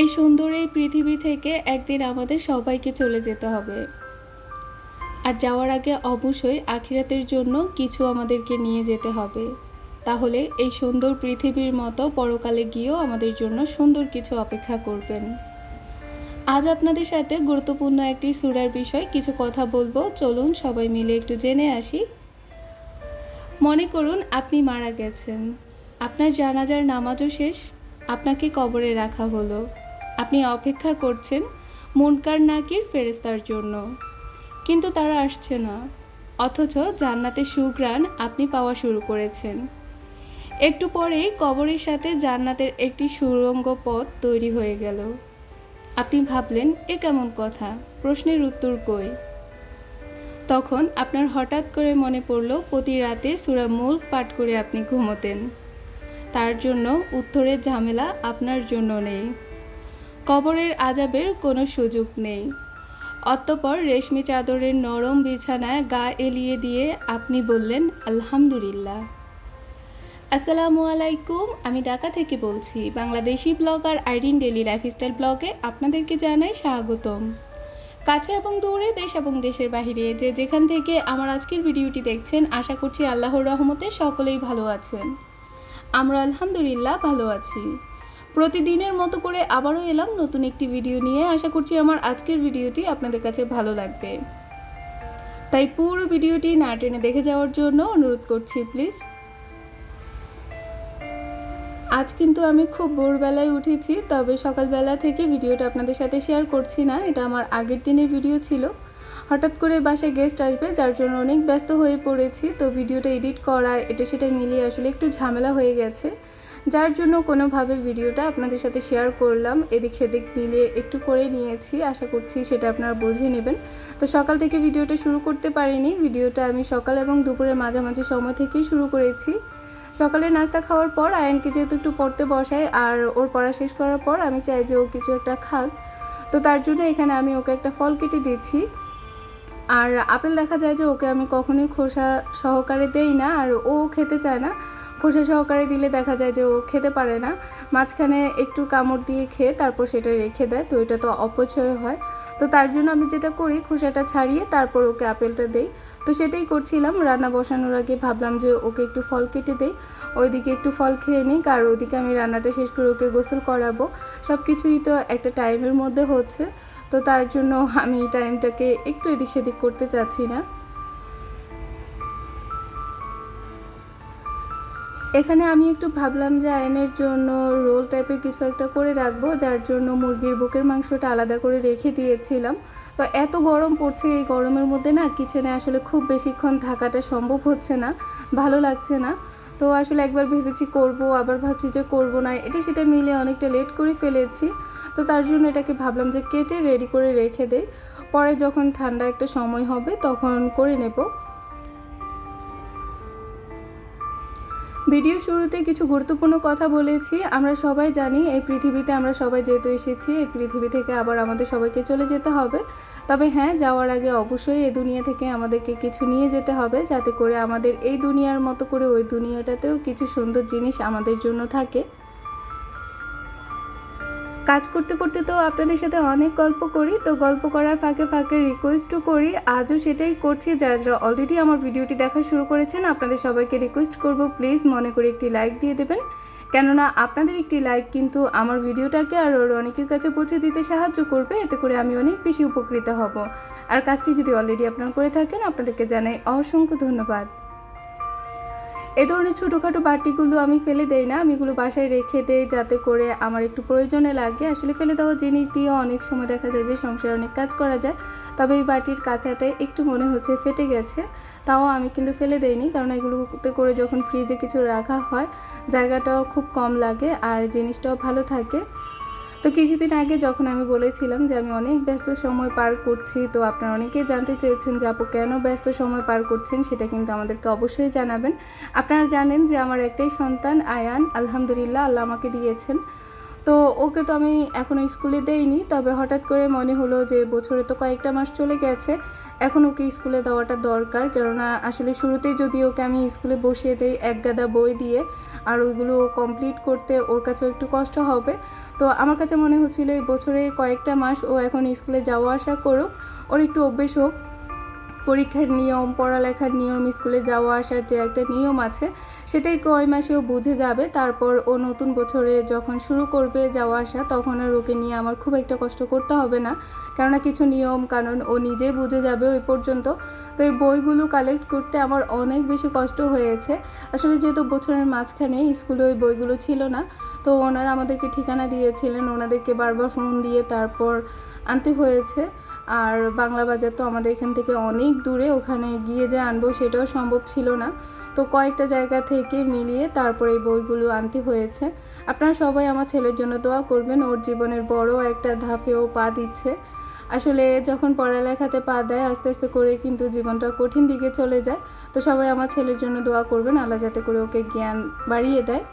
এই সুন্দর এই পৃথিবী থেকে একদিন আমাদের সবাইকে চলে যেতে হবে। আর যাওয়ার আগে অবশ্যই আখিরাতের জন্য কিছু আমাদেরকে নিয়ে যেতে হবে। তাহলে এই সুন্দর পৃথিবীর মতো পরকালে গিয়েও আমাদের জন্য সুন্দর কিছু অপেক্ষা করবেন। আজ আপনাদের সাথে গুরুত্বপূর্ণ একটি সুরার বিষয় কিছু কথা বলব। চলুন সবাই মিলে একটু জেনে আসি। মনে করুন আপনি মারা গেছেন। আপনার জানাজার নামাজও শেষ। আপনাকে কবরে রাখা হলো। আপনি অপেক্ষা করছেন মুনকার নাকির ফেরেস্তার জন্য। কিন্তু তারা আসছে না, অথচ জান্নাতের সুগ্রাণ আপনি পাওয়া শুরু করেছেন। একটু পরেই কবরের সাথে জান্নাতের একটি সুরঙ্গ পথ তৈরি হয়ে গেল। আপনি ভাবলেন, এ কেমন কথা? প্রশ্নের উত্তর কই? তখন আপনার হঠাৎ করে মনে পড়ল, প্রতি রাতে সুরা মুল্ক পাঠ করে আপনি ঘুমোতেন। তার জন্য উত্তরের ঝামেলা আপনার জন্য নেই। কবরের আজাবের কোনো সুযোগ নেই। অতঃপর রেশমি চাদরের নরম বিছানায় গা এলিয়ে দিয়ে আপনি বললেন, আলহামদুলিল্লাহ। আসসালামু আলাইকুম, আমি ঢাকা থেকে বলছি, Bangladeshi blogger Irin daily lifestyle ব্লগে আপনাদেরকে জানাই স্বাগতম। কাছে এবং দূরে, দেশ এবং দেশের বাহিরে যে যেখান থেকে আমার আজকের ভিডিওটি দেখছেন, আশা করছি আল্লাহর রহমতে সকলেই ভালো আছেন। আমরা আলহামদুলিল্লাহ ভালো আছি। প্রতিদিনের মতো করে আবারও এলাম নতুন একটি ভিডিও নিয়ে। আশা করছি আমার আজকের ভিডিওটি আপনাদের কাছে ভালো লাগবে। তাই পুরো ভিডিওটি না টেনে দেখে যাওয়ার জন্য অনুরোধ করছি প্লিজ আজ কিন্তু আমি খুব ভোরবেলায় উঠেছি, তবে সকালবেলা থেকে ভিডিওটা আপনাদের সাথে শেয়ার করছি না। এটা আমার আগের দিনের ভিডিও ছিল। হঠাৎ করে বাসায় গেস্ট আসবে, যার জন্য অনেক ব্যস্ত হয়ে পড়েছি। তো ভিডিওটা এডিট করা এটা সেটা মিলিয়ে আসলে একটু ঝামেলা হয়ে গেছে। যার জন্য কোনোভাবে ভিডিওটা আপনাদের সাথে শেয়ার করলাম, এদিক সেদিক মিলিয়ে একটু করে নিয়েছি, আশা করছি সেটা আপনারা বুঝে নেবেন। তো সকাল থেকে ভিডিওটা শুরু করতে পারিনি, ভিডিওটা আমি সকাল এবং দুপুরের মাঝামাঝি সময় থেকেই শুরু করেছি। সকালে নাস্তা খাওয়ার পর আয়নকে যেহেতু একটু পড়তে বসাই, আর ওর পড়া শেষ করার পর আমি চাই যে ও কিছু একটা খাক। তো তার জন্য এখানে আমি ওকে একটা ফল কেটে দিচ্ছি আর আপেল দেখা যায় যে ওকে আমি কখনোই খোসা সহকারে দেই না, আর ও খেতে চায় না। খোসা সহকারে দিলে দেখা যায় যে ও খেতে পারে না। মাঝখানে একটু কামড় দিয়ে খেয়ে তারপর সেটা রেখে দেয়, তো এটা তো অপচয় হয়। তো তার জন্য আমি যেটা করি, খোসাটা ছাড়িয়ে তারপর ওকে আপেলটা দেই। তো সেটাই করছিলাম, রান্না বসানোর আগে ভাবলাম যে ওকে একটু ফল কেটে দেই। ওইদিকে একটু ফল খেয়ে নিই আর ওইদিকে আমি রান্নাটা শেষ করে ওকে গোসল করাবো। সব কিছুই তো একটা টাইমের মধ্যে হচ্ছে, তো তার জন্য আমি টাইমটাকে একটু এদিক সেদিক করতে চাচ্ছি না। এখানে আমি একটু ভাবলাম যে আয়নের জন্য রোল টাইপের কিছু একটা করে রাখব, যার জন্য মুরগির বুকের মাংসটা আলাদা করে রেখে দিয়েছিলাম। তো এত গরম পড়ছে এই গরমের মধ্যে না, কিচেনে আসলে খুব বেশিক্ষণ থাকাটা সম্ভব হচ্ছে না, ভালো লাগছে না। তো আসলে একবার ভেবেছি করব, আবার ভাবছি যে করব না, এটা সেটা মিলে অনেকটা লেট করে ফেলেছি। তো তার জন্য এটাকে ভাবলাম যে কেটে রেডি করে রেখে দেই। পরে যখন ঠান্ডা একটা সময় হবে তখন করে নেব। ভিডিও শুরুতে কিছু গুরুত্বপূর্ণ কথা বলেছি। আমরা সবাই জানি এই পৃথিবীতে আমরা সবাই যেহেতু এসেছি, এই পৃথিবী থেকে আবার আমাদের সবাইকে চলে যেতে হবে। তবে হ্যাঁ যাওয়ার আগে অবশ্যই এই দুনিয়া থেকে আমাদেরকে কিছু নিয়ে যেতে হবে, যাতে করে আমাদের এই দুনিয়ার মতো করে ওই দুনিয়াটাতেও কিছু সুন্দর জিনিস আমাদের জন্য থাকে। কাজ করতে করতে তো আপনাদের সাথে অনেক গল্প করি, তো গল্প করার ফাঁকে ফাঁকে রিকোয়েস্টও করি। আজও সেটাই করছি, যারা যারা অলরেডি আমার ভিডিওটি দেখা শুরু করেছেন, আপনাদের সবাইকে রিকোয়েস্ট করব। প্লিজ মনে করে একটি লাইক দিয়ে দেবেন। কেননা আপনাদের একটি লাইক কিন্তু আমার ভিডিওটাকে আর ওর অনেকের কাছে পৌঁছে দিতে সাহায্য করবে, এতে করে আমি অনেক বেশি উপকৃত হব। আর কাজটি যদি অলরেডি আপনারা করে থাকেন, আপনাদেরকে জানাই অসংখ্য ধন্যবাদ। এ ধরনের ছোটোখাটো বাটিগুলো আমি ফেলে দেই না, আমি এগুলো বাসায় রেখে দেই যাতে করে আমার একটু প্রয়োজনে লাগে। আসলে ফেলে দেওয়া জিনিস দিয়ে অনেক সময় দেখা যায় যে সংসারে অনেক কাজ করা যায়, তবে এই বাটির কাঁচাটায় একটু মনে হচ্ছে ফেটে গেছে, তাও আমি কিন্তু ফেলে দেইনি, কারণ এগুলোতে করে যখন ফ্রিজে কিছু রাখা হয়, জায়গাটাও খুব কম লাগে আর জিনিসটাও ভালো থাকে। তো কিছুদিন আগে যখন আমি বলেছিলাম যে আমি অনেক ব্যস্ত সময় পার করছি, তো আপনারা অনেকেই জানতে চেয়েছেন যে আপু কেন ব্যস্ত সময় পার করছেন সেটা কিন্তু আমাদেরকে অবশ্যই জানাবেন। আপনারা জানেন যে আমার একটাই সন্তান আয়ান, আলহামদুলিল্লাহ আল্লাহ আমাকে দিয়েছেন। তো ওকে তো আমি এখনও স্কুলে দেইনি, তবে হঠাৎ করে মনে হলো যে বছরে তো কয়েকটা মাস চলে গেছে, এখন ওকে স্কুলে দেওয়াটা দরকার। কেননা আসলে শুরুতেই যদি ওকে আমি স্কুলে বসিয়ে দিই এক গাদা বই দিয়ে, আর ওইগুলো কমপ্লিট করতে ওর কাছেও একটু কষ্ট হবে, তো আমার কাছে মনে হচ্ছিল এই বছরে কয়েকটা মাস ও এখন স্কুলে যাওয়া আসা করুক, ওর একটু অভ্যেস হোক। পরীক্ষার নিয়ম, পড়ালেখার নিয়ম, স্কুলে যাওয়া আসার যে একটা নিয়ম আছে, সেটাই কয় মাসে ও বুঝে যাবে। তারপর ও নতুন বছরে যখন শুরু করবে যাওয়া আসা, তখন আর ওকে নিয়ে আমার খুব একটা কষ্ট করতে হবে না। কেননা কিছু নিয়ম কারণ ও নিজেই বুঝে যাবে ওই পর্যন্ত। তো এই বইগুলো কালেক্ট করতে আমার অনেক বেশি কষ্ট হয়েছে। আসলে যেহেতু বছরের মাঝখানে স্কুলে ওই বইগুলো ছিল না, তো ওনারা আমাদেরকে ঠিকানা দিয়েছিলেন। ওনাদেরকে বারবার ফোন দিয়ে তারপর আনতে হয়েছে। আর বাংলা বাজার তো আমাদের এখান থেকে অনেক দূরে, ওখানে গিয়ে যে আনব সেটাও সম্ভব ছিল না। তো কয়েকটা জায়গা থেকে মিলিয়ে তারপরে এই বইগুলো আনতে হয়েছে। আপনারা সবাই আমার ছেলের জন্য দোয়া করবেন, ওর জীবনের বড় একটা ধাপেও পা দিচ্ছে। আসলে যখন পড়ালেখাতে পা দেয়, আস্তে আস্তে করে কিন্তু জীবনটা কঠিন দিকে চলে যায়। তো সবাই আমার ছেলের জন্য দোয়া করবেন, আল্লাহ যাতে করে ওকে জ্ঞান বাড়িয়ে দেয়।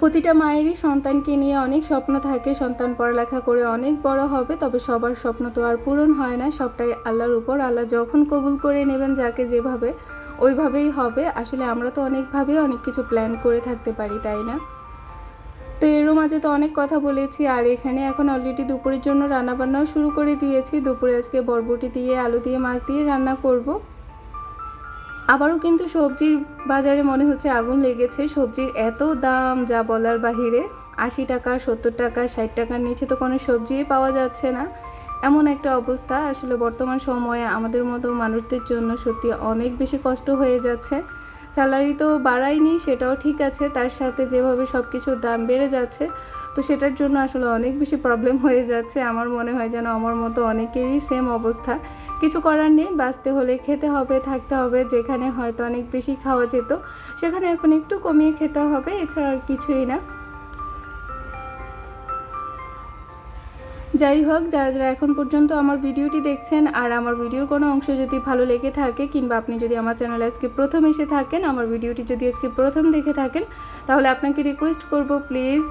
প্রতিটা মায়েরই সন্তানকে নিয়ে অনেক স্বপ্ন থাকে, সন্তান পড়ালেখা করে অনেক বড় হবে, তবে সবার স্বপ্ন তো আর পূরণ হয় না, সবটাই আল্লাহর উপর। আল্লাহ যখন কবুল করে নেবেন যাকে যেভাবে, ওইভাবেই হবে। আসলে আমরা তো অনেকভাবে অনেক কিছু প্ল্যান করে থাকতে পারি, তাই না? তো এরও মাঝে তো অনেক কথা বলেছি, আর এখানে এখন অলরেডি দুপুরের জন্য রান্নাবান্নাও শুরু করে দিয়েছি। দুপুরে আজকে বরবটি দিয়ে, আলু দিয়ে, মাছ দিয়ে রান্না করব। আবারও কিন্তু সবজির বাজারে মনে হচ্ছে আগুন লেগেছে। সবজির এত দাম যা বলার বাহিরে, আশি টাকা, সত্তর টাকা, ষাট টাকার নিচে তো কোনো সবজিই পাওয়া যাচ্ছে না। এমন একটা অবস্থা। আসলে বর্তমান সময়ে আমাদের মতো মানুষদের জন্য সত্যি অনেক বেশি কষ্ট হয়ে যাচ্ছে। স্যালারি তো বাড়ায়নি, সেটাও ঠিক আছে। তার সাথে যেভাবে সব কিছুর দাম বেড়ে যাচ্ছে, তো সেটার জন্য আসলে অনেক বেশি প্রবলেম হয়ে যাচ্ছে। আমার মনে হয় যেন আমার মতো অনেকেরই সেম অবস্থা। কিছু করার নেই, বাঁচতে হলে খেতে হবে, থাকতে হবে, যেখানে হয়তো অনেক বেশি খাওয়া যেত, সেখানে এখন একটু কমিয়ে খেতে হবে, এছাড়া আর কিছুই না। যাই হোক যারা যারা এখন পর্যন্ত আমার ভিডিওটি দেখছেন আর আমার ভিডিওর কোনো অংশ যদি ভালো লেগে থাকে কিংবা আপনি যদি আমার চ্যানেলে আজকে প্রথম এসে থাকেন, আমার ভিডিওটি যদি আজকে প্রথম দেখে থাকেন, তাহলে আপনাকে রিকোয়েস্ট করব প্লিজ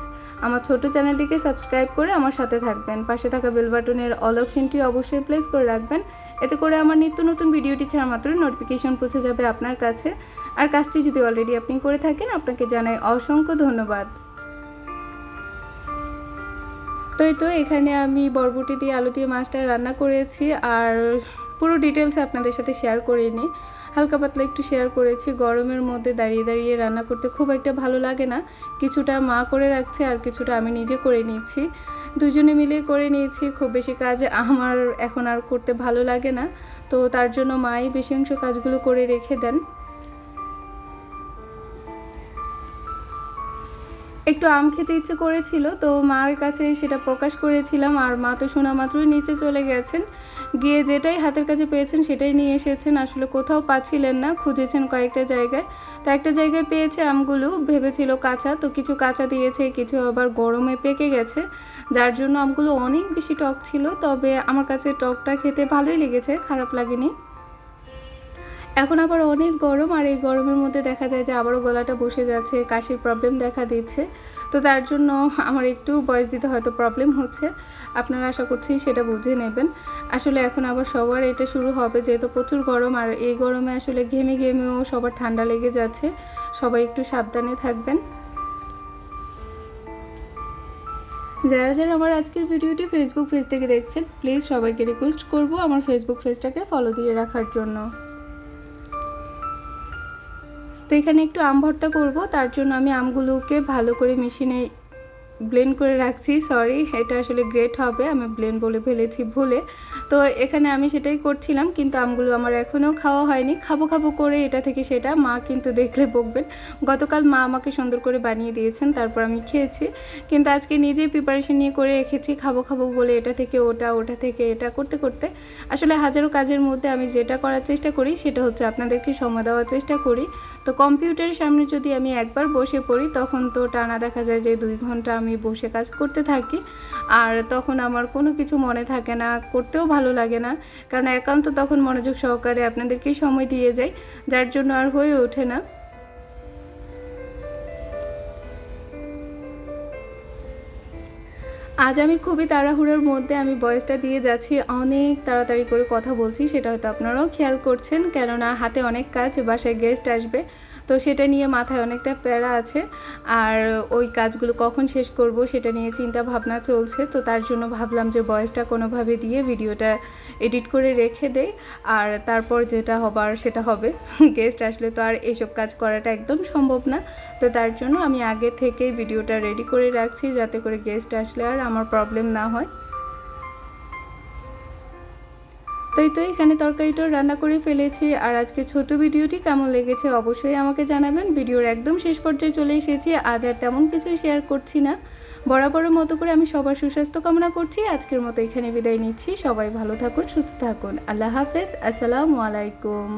আমার ছোট চ্যানেলটিকে সাবস্ক্রাইব করে আমার সাথে থাকবেন। পাশে থাকা বেল বাটনের অল অপশনটি অবশ্যই প্লেস করে রাখবেন। এতে করে আমার নিত্য নতুন ভিডিওটি ছাড়া মাত্র নোটিফিকেশন পৌঁছে যাবে আপনার কাছে। আর কাজটি যদি অলরেডি আপনি করে থাকেন, আপনাকে জানাই অসংখ্য ধন্যবাদ। তো এই তো এখানে আমি বরবটি দিয়ে আলু দিয়ে মাছটা রান্না করেছি আর পুরো ডিটেলস আপনাদের সাথে শেয়ার করিনি হালকা পাতলা একটু শেয়ার করেছি। গরমের মধ্যে দাঁড়িয়ে দাঁড়িয়ে রান্না করতে খুব একটা ভালো লাগে না। কিছুটা মা করে রাখছে আর কিছুটা আমি নিজে করে নিচ্ছি। দুজনে মিলে করে নিয়েছি। খুব বেশি কাজ আমার এখন আর করতে ভালো লাগে না। তো তার জন্য মাই বেশি অংশ কাজগুলো করে রেখে দেন। একটু আম খেতে ইচ্ছে করেছিল, তো মার কাছে সেটা প্রকাশ করেছিলাম। আর মা তো শোনা মাত্রই নিচে চলে গেছেন। গিয়ে যেটাই হাতের কাছে পেয়েছেন সেটাই নিয়ে এসেছেন। আসলে কোথাও পাচ্ছিলেন না, খুঁজেছেন কয়েকটা জায়গায়। তো একটা জায়গায় পেয়েছে আমগুলো, ভেবেছিল কাঁচা, তো কিছু কাঁচা দিয়েছে, কিছু আবার গরমে পেকে গেছে। যার জন্য আমগুলো অনেক বেশি টক ছিল, তবে আমার কাছে টকটা খেতে ভালোই লেগেছে, খারাপ লাগেনি। এখন আবার অনেক গরম আর এই গরমের মধ্যে দেখা যায় যে আবারও গলাটা বসে যাচ্ছে, কাশির প্রবলেম দেখা দিচ্ছে। তো তার জন্য আমার একটু বয়স দিতে হয়তো প্রবলেম হচ্ছে। আপনারা আশা করছি সেটা বুঝে নেবেন। আসলে এখন আবার সবার এটা শুরু হবে, যেহেতু প্রচুর গরম আর এই গরমে আসলে ঘেমে ঘেমেও সবার ঠান্ডা লেগে যাচ্ছে। সবাই একটু সাবধানে থাকবেন। যারা যারা আমার আজকের ভিডিওটি ফেসবুক পেজ থেকে দেখছেন প্লিজ সবাইকে রিকোয়েস্ট করব আমার ফেসবুক পেজটাকে ফলো দিয়ে রাখার জন্য। তো এখানে একটু আম ভর্তা করব তার জন্য আমি আমগুলোকে ভালো করে মেশিনে ব্লেন্ড করে রাখছি সরি এটা আসলে গ্রেট হবে, আমি ব্লেন্ড বলে ফেলেছি ভুলে। তো এখানে আমি সেটাই করছিলাম, কিন্তু আমগুলো আমার এখনও খাওয়া হয়নি। খাব খাব করে এটা থেকে সেটা মা কিন্তু দেখলে বকবেন। গতকাল মা আমাকে সুন্দর করে বানিয়ে দিয়েছেন, তারপর আমি খেয়েছি। কিন্তু আজকে নিজেই প্রিপারেশন নিয়ে করে রেখেছি, খাব খাব বলে এটা থেকে ওটা ওটা থেকে এটা করতে করতে। আসলে হাজারো কাজের মধ্যে আমি যেটা করার চেষ্টা করি, সেটা হচ্ছে আপনাদেরকে সময় দেওয়ার চেষ্টা করি। তো কম্পিউটারের সামনে যদি আমি একবার বসে পড়ি, তখন তো টানা দেখা যায় যে দুই ঘণ্টা আমি বসে কাজ করতে থাকি। আর তখন আমার কোনো কিছু মনে থাকে না, করতেও ভালো লাগে না। কারণ একান্ত তখন মনোযোগ সহকারে আপনাদেরকেই সময় দিয়ে যায় যার জন্য আর হয়ে ওঠে না। আজ আমি খুবই তাড়াহুড়োর মধ্যে আমি বয়সটা দিয়ে যাচ্ছি, অনেক তাড়াতাড়ি করে কথা বলছি, সেটা হয়তো আপনারাও খেয়াল করছেন। কেননা হাতে অনেক কাজ, বাসায় গেস্ট আসবে। তো সেটা নিয়ে মাথায় অনেকটা প্যারা আছে। আর ওই কাজগুলো কখন শেষ করব সেটা নিয়ে চিন্তা ভাবনা চলছে। তো তার জন্য ভাবলাম যে বয়সটা কোনোভাবে দিয়ে ভিডিওটা এডিট করে রেখে দেই। আর তারপর যেটা হবার সেটা হবে। গেস্ট আসলে তো আর এইসব কাজ করাটা একদম সম্ভব না। তো তার জন্য আমি আগে থেকেই ভিডিওটা রেডি করে রাখছি যাতে করে গেস্ট আসলে আর আমার প্রবলেম না হয়। তো এই তো এখানে তরকারিটা রান্না করে ফেলেছি। আর আজকে ছোট ভিডিওটি কেমন লেগেছে অবশ্যই আমাকে জানাবেন। ভিডিওর একদম শেষ পর্যায়ে চলে এসেছি। আজ আর তেমন কিছু শেয়ার করছি না। বরাবরের মতো করে আমি সবার সুস্বাস্থ্য কামনা করছি। আজকের মতো এখানে বিদায় নিচ্ছি। সবাই ভালো থাকুন, সুস্থ থাকুন। আল্লাহ হাফেজ। আসসালামু আলাইকুম।